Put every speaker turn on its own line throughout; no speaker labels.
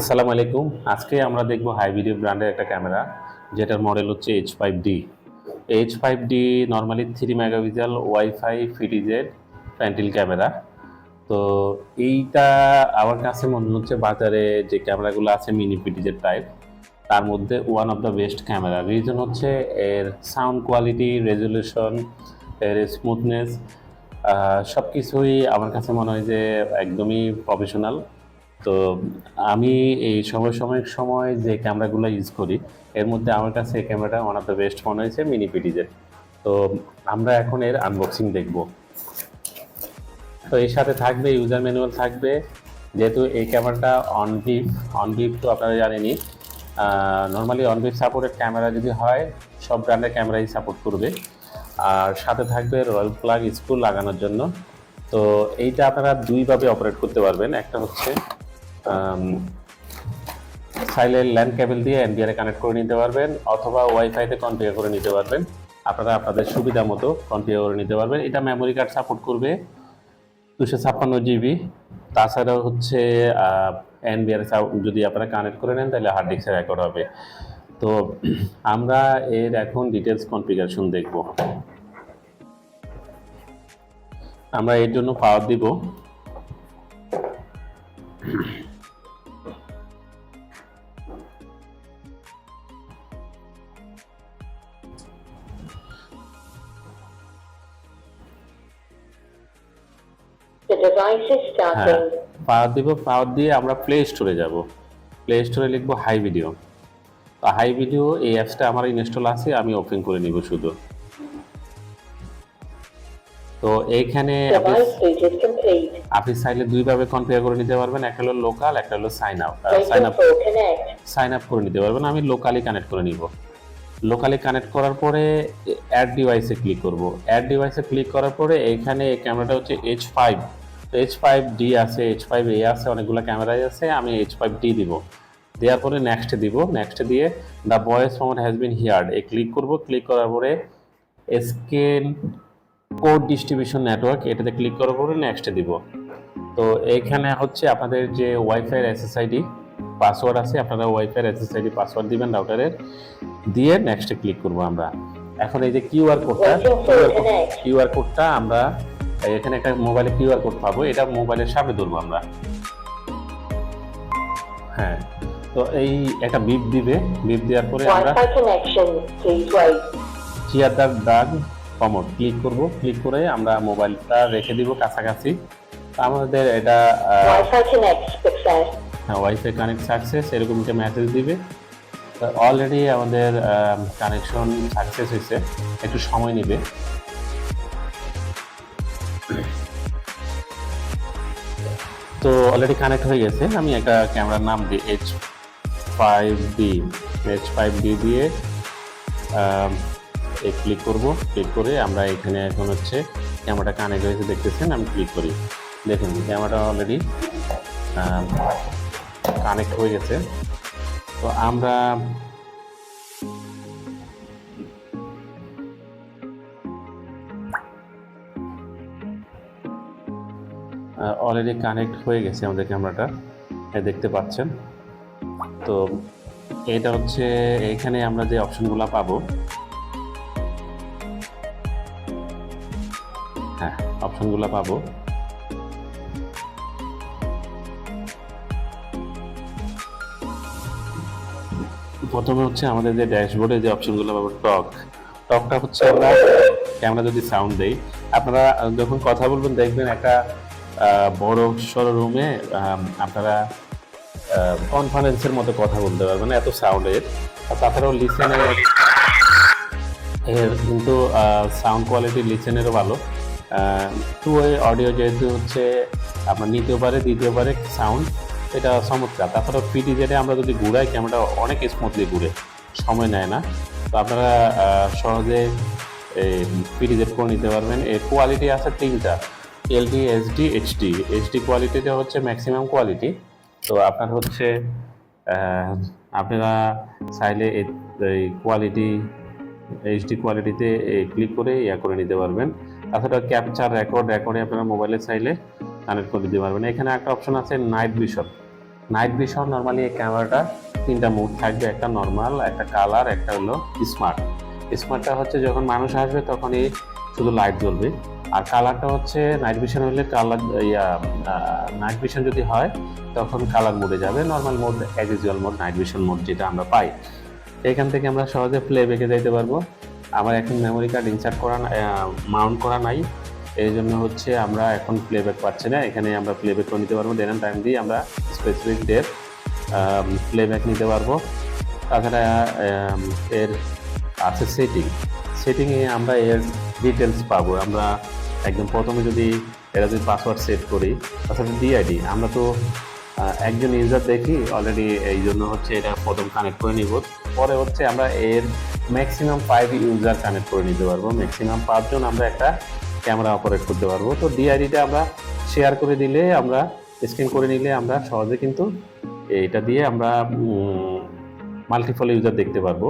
আসসালামু আলাইকুম। আজকে আমরা দেখব হাই ভিডিও ব্র্যান্ডের একটা ক্যামেরা, যেটার মডেল হচ্ছে H five D H five D normally three megapixel wifi PTZ pan tilt camera. তো এইটা আমার কাছে মনে হচ্ছে বাজারে যে ক্যামেরাগুলো আছে মিনি ফিটিজেড টাইপ তার মধ্যে one of the best camera. Reason হচ্ছে এর সাউন্ড কোয়ালিটি রেজলিউশন এর স্মুথনেস সব কিছুই আমার কাছে মনে হয় যে একদমই প্রফেশনাল তো আমি এই সমসাময়িক সময় যে ক্যামেরাগুলো ইউজ করি, এর মধ্যে আমার কাছে এই ক্যামেরাটা ওয়ান অফ দ্য বেস্ট মনে হয়েছে মিনি পিটিজের তো আমরা এখন এর আনবক্সিং দেখব। তো এর সাথে থাকবে ইউজার ম্যানুয়াল থাকবে। যেহেতু এই ক্যামেরাটা অনভিপ অনভিপ তো আপনারা জানেনই নর্মালি অনভিপ সাপোর্টেড ক্যামেরা যদি হয়, সব ব্র্যান্ডের ক্যামেরাই সাপোর্ট করবে। আর সাথে থাকবে রয়্যাল প্লাগ স্ক্রু লাগানোর জন্য। তো এইটা আপনারা দুইভাবে অপারেট করতে পারবেন। একটা হচ্ছে সাইলের ল্যান্ড কেবল দিয়ে এনবিআরে কানেক্ট করে নিতে পারবেন অথবা ওয়াইফাইতে কনফিগার করে নিতে পারবেন। আপনারা আপনাদের সুবিধা মতো কনফিগার করে নিতে পারবেন। এটা মেমোরি কার্ড সাপোর্ট করবে দুশো ছাপ্পান্ন জিবি তাছাড়াও হচ্ছে এনবিআর যদি আপনারা কানেক্ট করে নেন, তাহলে হার্ড ডিস্কের রেকর্ড হবে। তো আমরা এর এখন ডিটেলস কনফিগারেশন দেখব। আমরা এর জন্য পাওয়ার দিব।
The device is
হ্যাঁ
starting.
পাওয়ার দিব পাওয়ার দিয়ে আমরা প্লে স্টোরে যাব। প্লে স্টোরে লিখব হাই ভিডিও তো হাই ভিডিও এই অ্যাপসটা আমার ইনস্টল আছে আমি ওপেন করে নিব শুধু। তো এইখানে আপনি চাইলে দুইভাবে কনফিগার করে নিতে পারবেন একটা হলো লোকাল একটা হলো sign up sign up sign up করে নিতে পারবেন আমি লোকালি কানেক্ট করে নিব। লোকালি কানেক্ট করার পরে অ্যাড ডিভাইসে ক্লিক করব। অ্যাড ডিভাইসে ক্লিক করার পরে এখানে এই ক্যামেরাটা হচ্ছে H five H five D আছে এইচ ফাইভ এ আছে অনেকগুলো ক্যামেরাই আছে আমি এইচ ফাইভ ডি দিব। দেওয়ার পরে নেক্সট দিব। নেক্সট দিয়ে the voice format has been heard A click করব ক্লিক করার পরে স্কেল কোড ডিস্ট্রিবিউশন নেটওয়ার্ক এটাতে ক্লিক করার পরে নেক্সট দিব। তো এইখানে হচ্ছে আপনাদের যে ওয়াইফাই এসএসআইডি পাসওয়ার্ড আছে আপনারা ওয়াইফাই এসএসআইডি পাসওয়ার্ড দিবেন রাউটারের দিয়ে নেক্সটে ক্লিক করব আমরা। এখন এই যে কিউআর কোডটা. কিউআর কোডটা আমরা এখানে একটা মোবাইলে কিউআর কোড পাবো এটা মোবাইলের সামনে ধরবো আমরা হ্যাঁ তো এই একটা বিপ দিবে বিপ দেওয়ার পরে আমরা. চেয়ার দাগ কমোড ক্লিক করব ক্লিক করে আমরা মোবাইলটা রেখে দিব কাছাকাছি আমাদের এটা
success.
ওয়াইফাই কানেক্ট সাকসেস এরকম একটা মেসেজ দিবে অলরেডি আমাদের কানেকশন সাকসেস হয়েছে একটু সময় নেবে তো অলরেডি কানেক্ট হয়ে গেছে। আমি একটা ক্যামেরার নাম দিই H five D H five D দিয়ে এ ক্লিক করব। ক্লিক করে আমরা এখানে এখন হচ্ছে ক্যামেরাটা কানেক্ট হয়েছে, দেখতেছেন? আমি ক্লিক করি। দেখুন ক্যামেরাটা অলরেডি কানেক্ট হয়ে গেছে। তো আমরা অলরেডি কানেক্ট হয়ে গেছে আমাদের ক্যামেরাটা। দেখতে পাচ্ছেন। তো এটা হচ্ছে এখানে আমরা যে অপশনগুলো পাবো। হ্যাঁ অপশনগুলো পাবো। প্রথমে হচ্ছে আমাদের যে ড্যাশবোর্ডে যে অপশনগুলো পাবো, টক। টকটা হচ্ছে আমরা ক্যামেরা যদি সাউন্ড দেই, আপনারা যখন কথা বলবেন দেখবেন একটা বড় সড়ো রুমে আপনারা কনফারেন্সের মতো কথা বলতে পারবেন এত সাউন্ডের তাছাড়াও লিসেনের কিন্তু সাউন্ড কোয়ালিটি লিসেনেরও ভালো। টু ওয়ে অডিও যেহেতু হচ্ছে, আপনার নিতেও পারে, দিতেও পারে সাউন্ড এটা চমৎকার। তাছাড়া পিটি যেটা আমরা যদি ঘুরাই ক্যামেরাটা অনেক স্মুথলি ঘুরে, সময় নেয় না। তো আপনারা সহজে পিটি জেট করে নিতে পারবেন। এর কোয়ালিটি আছে তিনটা। এলডি এসডি এইচডি এইচডি কোয়ালিটিটা হচ্ছে ম্যাক্সিমাম কোয়ালিটি তো আপনার হচ্ছে আপনারা চাইলে এই কোয়ালিটি এইচডি কোয়ালিটিতে ক্লিক করে ইয়া করে নিতে পারবেন। তাছাড়া ক্যাপচার রেকর্ড রেকর্ডে আপনারা মোবাইলে চাইলে কানেক্ট করে দিতে পারবেন। এখানে একটা অপশন আছে night vision night vision normally এই ক্যামেরাটা তিনটা মুড থাকবে, একটা নর্মাল একটা কালার একটা হলো স্মার্ট স্মার্টটা হচ্ছে যখন মানুষ আসবে তখনই শুধু লাইট জ্বলবে। আর কালারটা হচ্ছে নাইট ভিশন হলে কালার, ইয়া নাইট ভিশন যদি হয়, তখন কালার মোডে যাবে। Normal mode as usual mode night vision mode যেটা আমরা পাই। এখান থেকে আমরা সহজে প্লে ব্যাকে যাইতে পারব। আমার এখন মেমোরি কার্ড ইনসার্ট করা মাউন্ট করা নাই। এই জন্য হচ্ছে আমরা এখন প্লেব্যাক পাচ্ছি না। এখানে আমরা প্লেব্যাক করে নিতে পারব। ডেন টাইম দিয়ে আমরা স্পেসিফিক ডের প্লেব্যাক নিতে পারব। তাছাড়া এর আছে সেটিং সেটিংয়ে আমরা এর ডিটেলস পাবো। আমরা একদম প্রথমে যদি এটা যদি পাসওয়ার্ড সেট করি অর্থাৎ ডিআইডি আমরা তো একজন ইউজার দেখি অলরেডি এই জন্য হচ্ছে এটা প্রথম কানেক্ট করে নিব। পরে হচ্ছে আমরা এর ম্যাক্সিমাম ফাইভ ইউজার কানেক্ট করে নিতে পারব। ম্যাক্সিমাম পাঁচজন আমরা একটা ক্যামেরা অপারেট করতে পারব। তো ডিআইডিটা আমরা শেয়ার করে দিলে, আমরা স্ক্যান করে নিলে আমরা সহজে কিন্তু এটা দিয়ে আমরা মাল্টিপল ইউজার দেখতে পারব।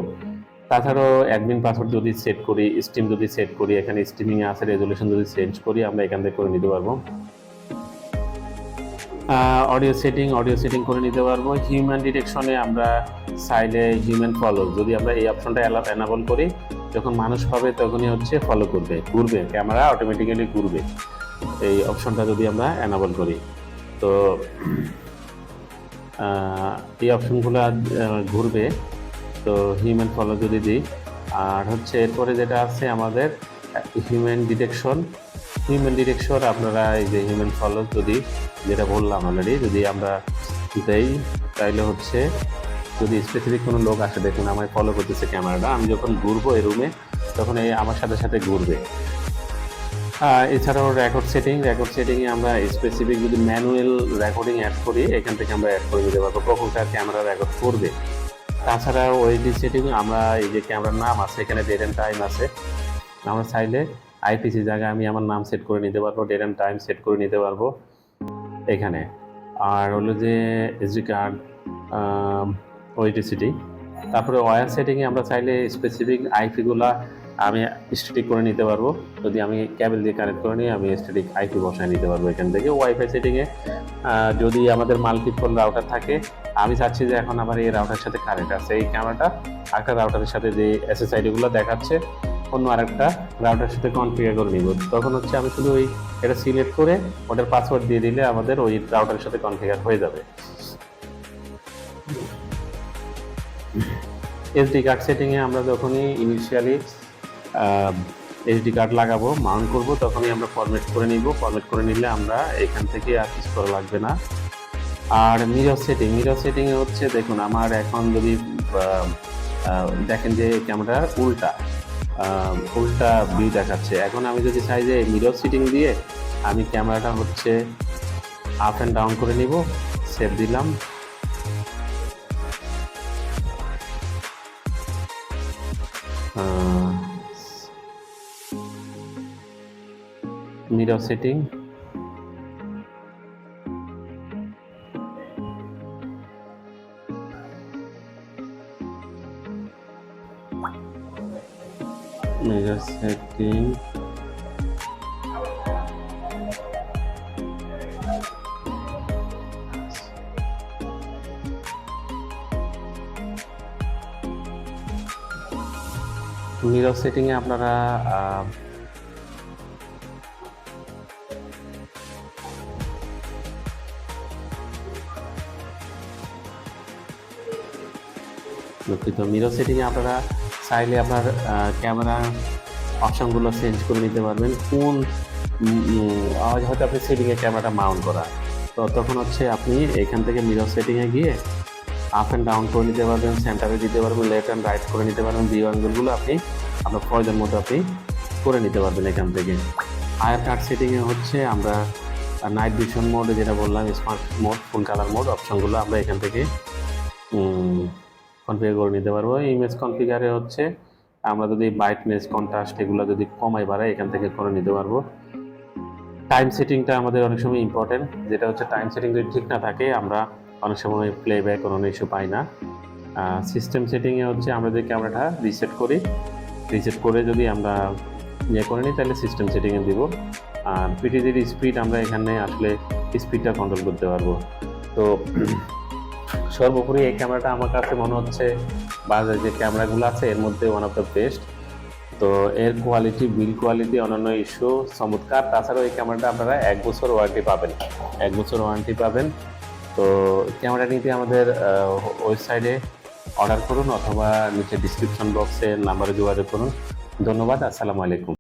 তাছাড়াও অ্যাডমিন পাসওয়ার্ড যদি সেট করি স্টিম যদি সেট করি, এখানে স্টিমিং আছে রেজলিউশন যদি চেঞ্জ করি, আমরা এখান থেকে করে নিতে পারব। অডিও সেটিং অডিও সেটিং করে নিতে পারব। হিউম্যান ডিটেকশনে আমরা সাইডে হিউম্যান ফলো যদি আমরা এই অপশনটা অ্যানাবল করি, যখন মানুষ পাবে তখনই হচ্ছে ফলো করবে, ঘুরবে ক্যামেরা অটোমেটিক্যালি ঘুরবে। এই অপশনটা যদি আমরা অ্যানাবল করি। তো এই অপশনগুলো ঘুরবে। তো হিউম্যান ফলো যদি দিই। আর হচ্ছে এরপরে যেটা আছে আমাদের হিউম্যান ডিটেকশন হিউম্যান ডিটেকশন আপনারা এই যে হিউম্যান ফলো যদি, যেটা বললাম অলরেডি যদি আমরা দেই, তাইলে হচ্ছে যদি স্পেসিফিক কোনো লোক আসে, দেখুন আমায় ফলো করতেছে ক্যামেরাটা আমি যখন ঘুরবো এই রুমে তখন এই আমার সাথে সাথে ঘুরবে। এছাড়াও রেকর্ড সেটিং রেকর্ড সেটিংয়ে আমরা স্পেসিফিক যদি ম্যানুয়াল রেকর্ডিং অ্যাড করি, এখান থেকে আমরা অ্যাড করে দিতে পারব। কখন তার ক্যামেরা রেকর্ড করবে। তাছাড়া ওইডি সেটিং আমরা এই যে ক্যামেরার নাম আছে, এখানে ডেট অ্যান্ড টাইম আছে। আমরা চাইলে আইপিসি জায়গায় আমি আমার নাম সেট করে নিতে পারব ডেট অ্যান্ড টাইম সেট করে নিতে পারব এখানে। আর হলো যে এসডি কার্ড ওইটিসিটি তারপরে ওয়ার সেটিংয়ে আমরা চাইলে স্পেসিফিক আইপিগুলা আমি স্ট্যাটিক করে নিতে পারব। যদি আমি ক্যাবেল দিয়ে কানেক্ট করে নিই, আমি স্ট্যাটিক আইপি বসায় নিতে পারব এখান থেকে। ওয়াইফাই সেটিংয়ে যদি আমাদের মাল্টিপল রাউটার থাকে, আমি চাচ্ছি যে এখন আমার এই রাউটার সাথে কানেক্ট আছে। এই ক্যামেরাটা একটা রাউটারের সাথে যে এসএসআইডিগুলো দেখাচ্ছে, অন্য আরেকটা রাউটারের সাথে কনফিগার করে নিব। তখন হচ্ছে আমি শুধু ওই এটা সিলেক্ট করে ওটার পাসওয়ার্ড দিয়ে দিলে আমাদের ওই রাউটারের সাথে কনফিগার হয়ে যাবে। এসডি কার্ড সেটিংয়ে আমরা যখনই ইনিশিয়ালি এসডি কার্ড লাগাবো মাউন্ট করব, তখনই আমরা ফরম্যাট করে নিব। ফরম্যাট করে নিলে আমরা এখান থেকে আর কিছু করা লাগবে না। আর মিরর সেটিং মিরর সেটিংয়ে হচ্ছে দেখুন, আমার এখন যদি দেখেন যে ক্যামেরার উল্টা উল্টা ভিউ দেখাচ্ছে। এখন আমি যদি চাই যে মিরর সেটিং দিয়ে আমি ক্যামেরাটা হচ্ছে আপ অ্যান্ড ডাউন করে নিব সেভ দিলাম। Mirror setting mirror setting mirror সেটিংয়ে আপনারা দুঃখিত মিরর সেটিংয়ে আপনারা চাইলে আপনার ক্যামেরা অপশানগুলো চেঞ্জ করে নিতে পারবেন। কোন উম, হয়তো আপনি সেটিংয়ে ক্যামেরাটা মাউন্ট করা। তো তখন হচ্ছে আপনি এখান থেকে মিরর সেটিংয়ে গিয়ে আপ অ্যান্ড ডাউন করে নিতে পারবেন সেন্টারে দিতে পারবেন লেফট অ্যান্ড রাইট করে নিতে পারবেন ভিউ অ্যাঙ্গেলগুলো আপনি আপনার প্রয়োজন মতো আপনি করে নিতে পারবেন এখান থেকে। আয়ার কার্ড সেটিংয়ে হচ্ছে আমরা নাইট ভিশন মোড যেটা বললাম smart mode full colour mode অপশনগুলো আমরা এখান থেকে কনফিগার করে নিতে পারব। ইমেজ কনফিগারে হচ্ছে আমরা যদি ব্রাইটনেস কন্ট্রাস্ট এগুলো যদি কমাই বাড়াই এখান থেকে করে নিতে পারব। টাইম সেটিংটা আমাদের অনেক সময় ইম্পর্টেন্ট যেটা হচ্ছে টাইম সেটিং যদি ঠিক না থাকে আমরা অনেক সময় প্লেব্যাক কোনো ইস্যু পাই না। সিস্টেম সেটিংয়ে হচ্ছে আমরা যদি ক্যামেরাটা রিসেট করি রিসেট করে যদি আমরা ইয়ে করে নিই তাহলে সিস্টেম সেটিংয়ে দিব। আর পিটিজির স্পিড আমরা এখানে আসলে স্পিডটা কন্ট্রোল করতে পারব। তো সর্বোপরি এই ক্যামেরাটা আমার কাছে মনে হচ্ছে বাজারে যে ক্যামেরাগুলো আছে, এর মধ্যে ওয়ান অফ দ্য বেস্ট তো এর কোয়ালিটি বিল কোয়ালিটি অন্যান্য ইস্যু চমৎকার। তাছাড়াও এই ক্যামেরাটা আপনারা এক বছর ওয়ারেন্টি পাবেন। এক বছর ওয়ারেন্টি পাবেন। তো ক্যামেরা নিতে আমাদের ওয়েবসাইটে অর্ডার করুন অথবা নিচে ডিসক্রিপশন বক্সে নাম্বারে যোগাযোগ করুন। ধন্যবাদ, আসসালামু আলাইকুম।